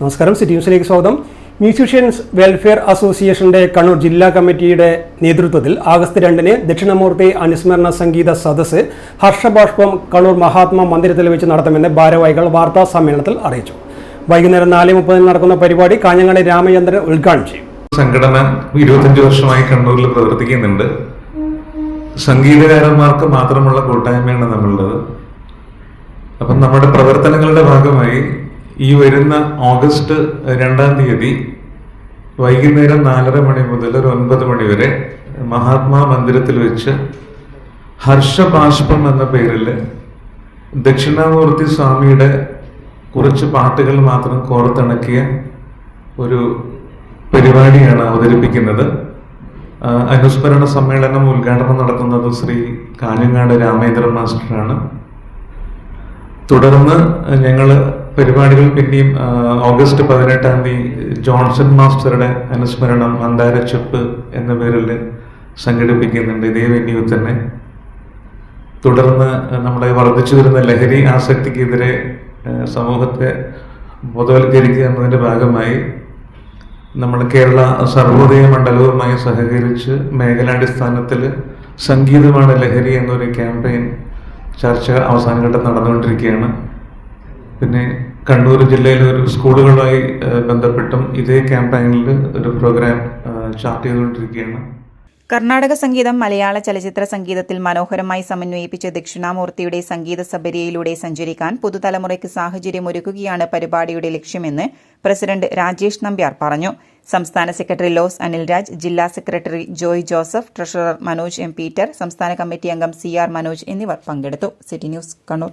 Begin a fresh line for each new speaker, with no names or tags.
നമസ്കാരം. സിറ്റി ന്യൂസിലേക്ക് സ്വാഗതം. മ്യൂസീഷ്യൻസ് വെൽഫെയർ അസോസിയേഷന്റെ കണ്ണൂർ ജില്ലാ കമ്മിറ്റിയുടെ നേതൃത്വത്തിൽ ആഗസ്റ്റ് രണ്ടിന് ദക്ഷിണമൂർത്തി അനുസ്മരണ സംഗീത സദസ്സ് ഹർഷബാഷ്പം കണ്ണൂർ മഹാത്മാ മന്ദിരത്തിൽ വെച്ച് നടത്തുമെന്ന് ഭാരവാഹികൾ വാർത്താ സമ്മേളനത്തിൽ അറിയിച്ചു. വൈകുന്നേരം നാല് മുപ്പതിന് നടക്കുന്ന പരിപാടി കാഞ്ഞങ്ങാടി രാമചന്ദ്രൻ ഉദ്ഘാടനം ചെയ്യും.
സംഘടന ഇരുപത്തഞ്ച് വർഷമായി കണ്ണൂരിൽ പ്രവർത്തിക്കുന്നുണ്ട്. സംഗീതകാരന്മാർക്ക് മാത്രമുള്ള കൂട്ടായ്മയാണ് നമ്മളുള്ളത് അപ്പം നമ്മുടെ പ്രവർത്തനങ്ങളുടെ ഭാഗമായി ഈ വരുന്ന ഓഗസ്റ്റ് രണ്ടാം തീയതി വൈകുന്നേരം നാലര മണി മുതൽ ഒരു ഒൻപത് മണി വരെ മഹാത്മാ മന്ദിരത്തിൽ വെച്ച് ഹർഷബാഷ്പം എന്ന പേരിൽ ദക്ഷിണാമൂർത്തി സ്വാമിയുടെ കുറച്ച് പാട്ടുകൾ മാത്രം കോർത്തിണക്കിയ ഒരു പരിപാടിയാണ് അവതരിപ്പിക്കുന്നത്. അനുസ്മരണ സമ്മേളനം ഉദ്ഘാടനം നടത്തുന്നത് ശ്രീ കാഞ്ഞങ്ങാട് രാമേന്ദ്രൻ മാസ്റ്ററാണ്. തുടർന്ന് ഞങ്ങൾ പരിപാടികൾ പിന്നെയും ഓഗസ്റ്റ് പതിനെട്ടാം തീയതി ജോൺസൺ മാസ്റ്ററുടെ അനുസ്മരണം മന്ദാരച്ചെപ്പ് എന്ന പേരിൽ സംഘടിപ്പിക്കുന്നുണ്ട് ഇതേ വെന്യൂ തന്നെ. തുടർന്ന് നമ്മുടെ വർദ്ധിച്ചു വരുന്ന ലഹരി ആസക്തിക്കെതിരെ സമൂഹത്തെ ബോധവൽക്കരിക്കുക എന്നതിന്റെ ഭാഗമായി നമ്മൾ കേരള സർവോദയ മണ്ഡലവുമായി സഹകരിച്ച് മേഖലാടിസ്ഥാനത്തിൽ സംഗീതമാണ് ലഹരി എന്നൊരു ക്യാമ്പയിൻ ചർച്ച അവസാനഘട്ടം നടന്നുകൊണ്ടിരിക്കുകയാണ്. പിന്നെ കണ്ണൂർ ജില്ലയിലെ ഒരു സ്കൂളുകളുമായി ബന്ധപ്പെട്ടും ഇതേ ക്യാമ്പയിനിൽ ഒരു പ്രോഗ്രാം ചാർട്ട് ചെയ്തുകൊണ്ടിരിക്കുകയാണ്.
കർണാടക സംഗീതം മലയാള ചലച്ചിത്ര സംഗീതത്തിൽ മനോഹരമായി സമന്വയിപ്പിച്ച ദക്ഷിണാമൂർത്തിയുടെ സംഗീത സബരിയയിലൂടെ സഞ്ചരിക്കാൻ പുതുതലമുറയ്ക്ക് സാഹചര്യം ഒരുക്കുകയാണ് പരിപാടിയുടെ ലക്ഷ്യമെന്ന് പ്രസിഡന്റ് രാജേഷ് നമ്പ്യാർ പറഞ്ഞു. സംസ്ഥാന സെക്രട്ടറി ലോസ് അനിൽരാജ് ജില്ലാ secretary Joy Joseph treasurer Manoj M Peter സംസ്ഥാന കമ്മിറ്റി അംഗം സി ആർ മനോജ് എന്നിവർ പങ്കെടുത്തു. City news Kannur.